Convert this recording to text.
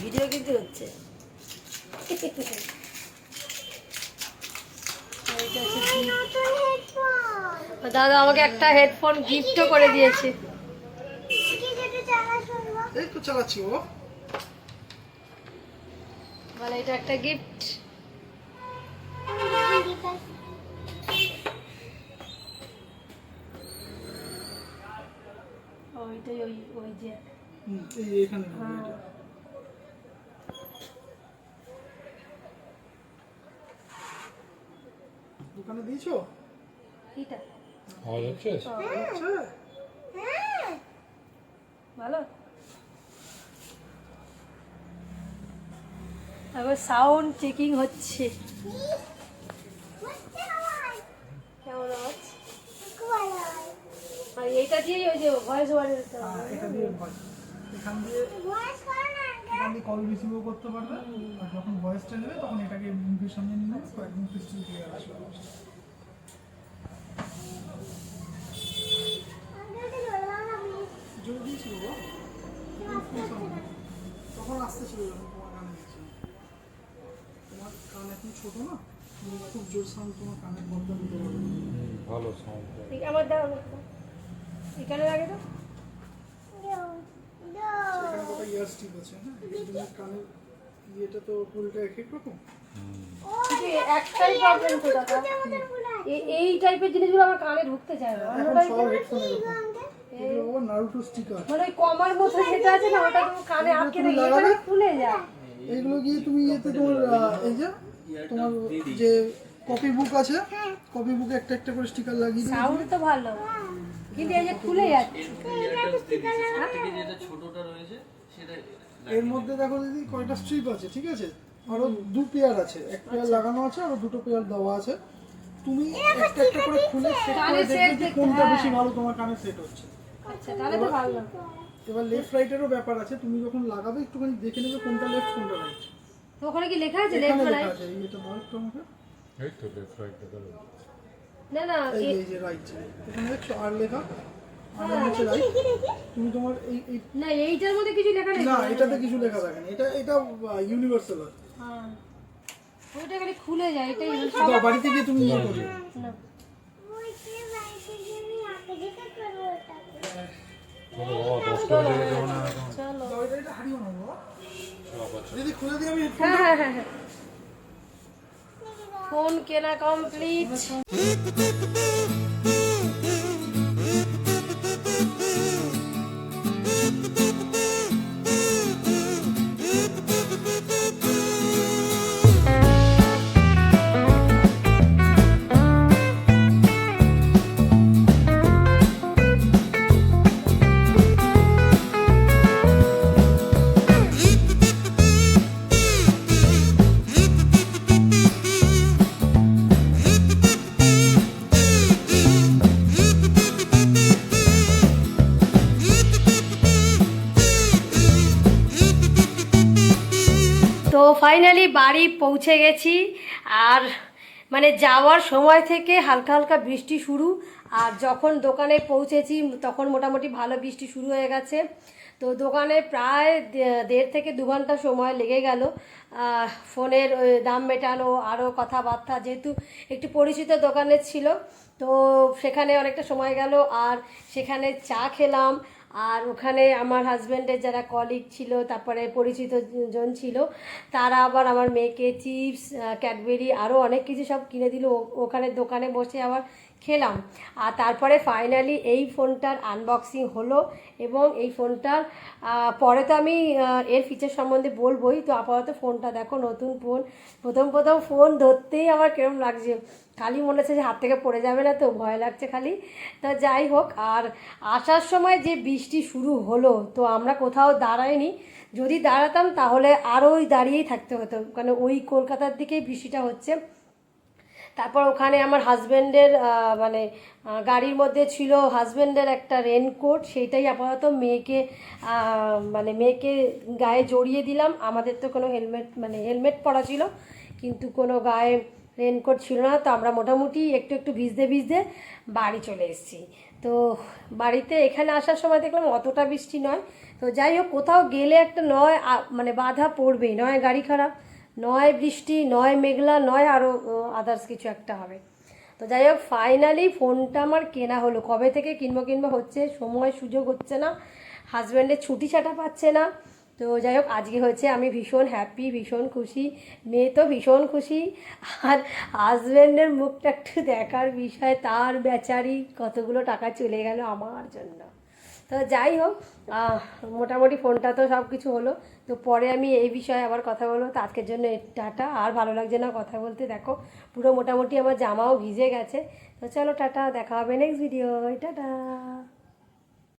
Video কিন্তু হচ্ছে। এইটা দাদা আমাকে একটা হেডফোন গিফটও করে দিয়েছে। এই তো চালাচ্ছি ও। মানে এটা একটা গিফট ওইটাই ওই ওই যে। হুম, এই এখানে ঢুকবে হ্যাঁ। এটা। দোকানে দিয়েছ? এইটা আওয়াজ হচ্ছে ভালো। তারপর সাউন্ড চেকিং হচ্ছে। কেমন আওয়াজ? আর এইটা দিয়েই ওই যে ভয়েস ওভারে দিতে হ্যাঁ, হবে এটা দিয়ে ভয় এখান দিয়ে এখান দিয়ে কল রিসিভও করতে পারবে। আর যখন ভয়েসটা নেবে তখন এটাকে মুখের সামনে একদম ক্রিস্টাল ক্লিয়ার আসবে আওয়াজটা। জোর দিয়েছিল গো? তখন যখন তোমার কানে দিয়েছিল তোমার কান এখন ছোট না খুব জোর সাউন্ড তোমার কানে পারবে ভালো সাউন্ড ঠিক আমার দাও এখানে লাগে তো এখানে কটা ইয়ার স্টিক আছে হ্যাঁ কানের ইয়েটা তো ফুলটা এক এক রকম কিন্তু একটাই প্রবলেম তো দাদা। এই- টাইপের জিনিসগুলো আমার কানে ঢুকতে চায় না। অন্য এগুলো নারুটো স্টিকার মানে ওই কমার মতো যেটা আছে না ওটা তুমি কানে আটকে তুমি এটা খুলে যায় এইগুলো গিয়ে তুমি ইয়েতে তোমার এই যে তোমার যে কপি বুক আছে কপি বুকে একটা একটা করে স্টিকার লাগিয়ে দিবে সাউন্ড তো ভালো। কিন্তু এই যে খুলে যাচ্ছে। ছোটটা রয়েছে সেটা এর মধ্যে দেখো দিদি কয়টা স্ট্রিপ আছে ঠিক আছে? আরও দু পেয়ার আছে এক পেয়ার লাগানো আছে আরও দুটো পেয়ার দেওয়া আছে। তুমি একটা একটা করে খুলে সেট করে দেখবে যে কোনটা। বেশি ভালো তোমার কানে সেট হচ্ছে। আচ্ছা তাহলে তো ভালো। এবার লেফট রাইটেরও ব্যাপার আছে তুমি যখন লাগাবে একটুখানি দেখে নেবে কোনটা লেফট কোনটা রাইট তো ওখানে কি লেখা আছে? লেফট রাইট আছে এই এটা দাও একটু আমাকে। এই তো লেফট রাইট না না এই যে রাইট এখানে দেখছ আর লেখা আর হচ্ছে রাইট তুমি তোমার এই এই না এইটার মধ্যে কিছু লেখা নেই। না এটাতে কিছু লেখা থাকে না এটা এটা ইউনিভার্সাল হ্যাঁ ওইটা খালি খুলে যায় এটাই দাও, বাড়িতে গিয়ে তুমি ইয়ে করবে না। চলো। বাবা দশটা ফাইনালি বাড়ি পৌঁছে গেছি। আর মানে যাওয়ার সময় থেকে হালকা হালকা বৃষ্টি শুরু। আর যখন দোকানে পৌঁছেছি, তখন মোটামুটি ভালো বৃষ্টি শুরু হয়ে গেছে। তো দোকানে প্রায় দেড় থেকে দু ঘণ্টা সময় লেগে গেল। ফোনের দাম মেটানো আরও কথাবার্তা, যেহেতু একটু পরিচিত দোকানের ছিল, তো সেখানে অনেকটা সময় গেল। আর সেখানে চা খেলাম আর ওখানে আমার হাজব্যান্ডের যারা কলিগ ছিল, তারপরে পরিচিত জন ছিল, তারা আবার আমার মেয়েকে চিপস ক্যাডবেরি আরও অনেক কিছু সব কিনে দিল। ওখানে দোকানে বসে আবার খেলাম। আর তারপরে ফাইনালি এই ফোনটার আনবক্সিং হলো এবং এই ফোনটার পরে তো আমি এর ফিচার সম্বন্ধে বলবোই। তো আপাতত ফোনটা দেখো, নতুন ফোন। প্রথম প্রথম ফোন ধরতেই আমার কিরম লাগছে। খালি মনে হচ্ছে যে হাত থেকে পড়ে যাবে না তো, ভয় লাগছে খালি। তা যাই হোক, আর আসার সময় যে বৃষ্টি শুরু হলো, তো আমরা কোথাও দাঁড়াইনি। যদি দাঁড়াতাম তাহলে আরোই দাঁড়িয়েই থাকতে হতো কারণ ওই কলকাতার দিকেই বৃষ্টিটা হচ্ছে। তারপর ওখানে আমার হাজব্যান্ডের মানে গাড়ির মধ্যে ছিল হাজব্যান্ডের একটা রেনকোট, সেইটাই আপাতত মেয়েকে মানে মেয়েকে গায়ে জড়িয়ে দিলাম। আমাদের তো কোনো হেলমেট মানে হেলমেট পরা ছিল, কিন্তু কোনো গায়ে রেনকোট ছিল না, তো আমরা মোটামুটি একটু একটু ভিজতে ভিজতে বাড়ি চলে এসেছি। তো বাড়িতে এখানে আসার সময় দেখলাম অতটা বৃষ্টি নয়। তো যাই হোক, কোথাও গেলে একটা নয় মানে বাধা পড়বেই। নয় গাড়ি খারাপ, নয় বৃষ্টি, নয় মেঘলা, নয় আরও আদার্স কিছু একটা হবে। তো যাই হোক ফাইনালি ফোনটা আমার কেনা হলো। কবে থেকে কিনবো কিনবো হচ্ছে, সময় সুযোগ হচ্ছে না হাজব্যান্ডের ছুটি ছাটা পাচ্ছে না। তো যাই হোক, আজকে হয়েছে আমি ভীষণ হ্যাপি ভীষণ খুশি। মেয়ে তো ভীষণ খুশি। আর হাজব্যান্ডের মুখটা একটু দেখার বিষয়, তার বেচারি কতগুলো টাকা চলে গেল আমার জন্য। তো যাই হোক মোটামুটি ফোনটা তো সব কিছু হলো। তো পরে আমি এই বিষয়ে আবার কথা বলব। তো আজকের জন্য টাটা। আর ভালো লাগছে না কথা বলতে, দেখো, পুরো মোটামুটি আমার জামাও ভিজে গেছে। তো চলো, টাটা, দেখা হবে নেক্সট ভিডিও টাটা।